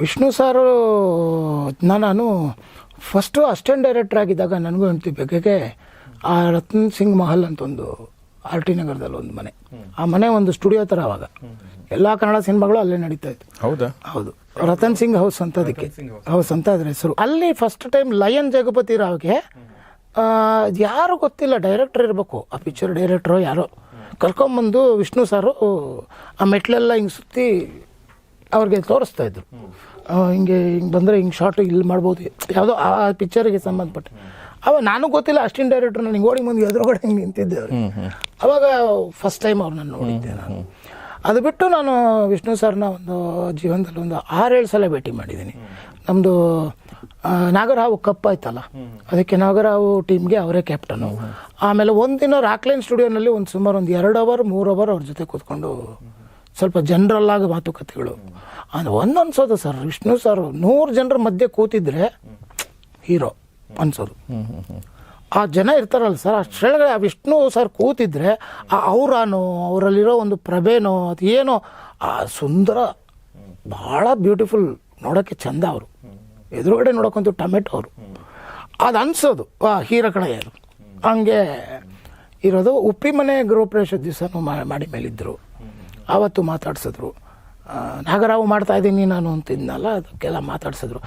ವಿಷ್ಣು ಸಾರು ನಾನು first assistant director ಆಗಿದ್ದಾಗ ನನಗೂ ಹೆಂಡ್ತಿ ಬೇಕಿಗೆ ಆ ರತನ್ ಸಿಂಗ್ ಮಹಲ್ ಅಂತ ಒಂದು ಆರ್ ಟಿ ನಗರದಲ್ಲಿ ಒಂದು ಮನೆ. ಆ ಮನೆ ಒಂದು ಸ್ಟುಡಿಯೋ ಥರ ಅವಾಗ. ಎಲ್ಲ ಕನ್ನಡ ಸಿನಿಮಾಗಳು ಅಲ್ಲೇ ನಡೀತಾ ಇತ್ತು. ಹೌದಾ? ಹೌದು. ರತನ್ ಸಿಂಗ್ ಹೌಸ್ ಅಂತ ಅದಕ್ಕೆ. ಹೌಸ್. ಅಂತ ಅದ್ರ ಹೆಸರು. ಅಲ್ಲಿ ಫಸ್ಟ್ ಟೈಮ್ ಲಯನ್ ಜಗಪತಿ ರಾವ್ಗೆ ಯಾರು ಗೊತ್ತಿಲ್ಲ ಡೈರೆಕ್ಟರ್ ಇರಬೇಕು. ಆ ಪಿಕ್ಚರ್ ಡೈರೆಕ್ಟ್ರು ಯಾರೋ. ಕರ್ಕೊಂಬಂದು ವಿಷ್ಣು ಸಾರು ಆ ಮೆಟ್ಲೆಲ್ಲ ಹಿಂಗೆ ಸುತ್ತಿ ಅವ್ರಿಗೆ ತೋರಿಸ್ತಾ ಇದ್ರು. ಹಿಂಗೆ ಹಿಂಗೆ ಬಂದರೆ ಹಿಂಗೆ ಶಾರ್ಟ್ ಇಲ್ಲಿ ಮಾಡ್ಬೋದು. ಯಾವುದೋ ಆ ಪಿಕ್ಚರಿಗೆ ಸಂಬಂಧಪಟ್ಟ ಅವಾಗ ನಾನು ಗೊತ್ತಿಲ್ಲ ಅಷ್ಟಿನ್ ಡೈರೆಕ್ಟ್ರು ನಾನು ಹಿಂಗೆ ಓಡಿ ಮುಂದೆ ಎದುರುಗಡೆ ಹಿಂಗೆ ನಿಂತಿದ್ದೆ ಅವ್ರು. ಅವಾಗ ಫಸ್ಟ್ ಟೈಮ್ ಅವ್ರನ್ನ ನೋಡಿದ್ದೆ ನಾನು. ಅದು ಬಿಟ್ಟು ನಾನು ವಿಷ್ಣು ಸರ್ನ ಒಂದು ಜೀವನದಲ್ಲಿ ಒಂದು ಆರೇಳು ಸಲ ಭೇಟಿ ಮಾಡಿದ್ದೀನಿ. ನಮ್ಮದು ನಾಗರಹಾವು ಕಪ್ ಆಯ್ತಲ್ಲ? ಅದಕ್ಕೆ ನಾಗರಹಾವು ಟೀಮ್ಗೆ ಅವರೇ ಕ್ಯಾಪ್ಟನು ಆಮೇಲೆ ಒಂದಿನ ರಾಕ್ಲೈನ್ ಸ್ಟುಡಿಯೋನಲ್ಲಿ ಒಂದು ಸುಮಾರು ಒಂದು ಎರಡು ಅವರ್ ಮೂರು ಅವರ್ ಅವ್ರ ಜೊತೆ ಕೂತ್ಕೊಂಡು ಸ್ವಲ್ಪ ಜನರಲ್ ಆಗಿ ಮಾತುಕತೆಗಳು. ಅದು ಒಂದು ಅನ್ಸೋದು ಸರ್, ವಿಷ್ಣು ಸರ್, ನೂರು ಜನರ ಮಧ್ಯೆ ಕೂತಿದ್ರೆ ಹೀರೋ ಅನ್ಸೋದು. ಆ ಜನ ಇರ್ತಾರಲ್ಲ ಸರ್ ಅಷ್ಟರೊಳಗಡೆ ಆ ವಿಷ್ಣು ಸರ್ ಕೂತಿದ್ರೆ ಆ ಔರಾನೋ, ಅವರಲ್ಲಿರೋ ಒಂದು ಪ್ರಭೆನೋ, ಅದು ಏನೋ, ಆ ಸುಂದರ ಭಾಳ ಬ್ಯೂಟಿಫುಲ್ ನೋಡೋಕ್ಕೆ ಚಂದ ಅವರು. ಎದುರುಗಡೆ ನೋಡೋಕ್ಕಂತೂ ಟೊಮೆಟೊ ಅವರು. ಅದು ಅನ್ಸೋದು, ಆ ಹೀರೋ ಕಡೆ ಯಾರು ಹಂಗೆ ಇರೋದು ಉಪ್ಪಿ ಮನೆ ಗೃಹಪ್ರವೇಶ ದಿವಸನೂ ಮಾಡಿ ಮೇಲಿದ್ದರು ಆವತ್ತು ಮಾತಾಡ್ಸಿದ್ರು. ನಾಗರಾವು ಮಾಡ್ತಾ ಇದ್ದೀನಿ ನಾನು ಅಂತಿದ್ನಲ್ಲ ಅದಕ್ಕೆಲ್ಲ ಮಾತಾಡ್ಸಿದ್ರು.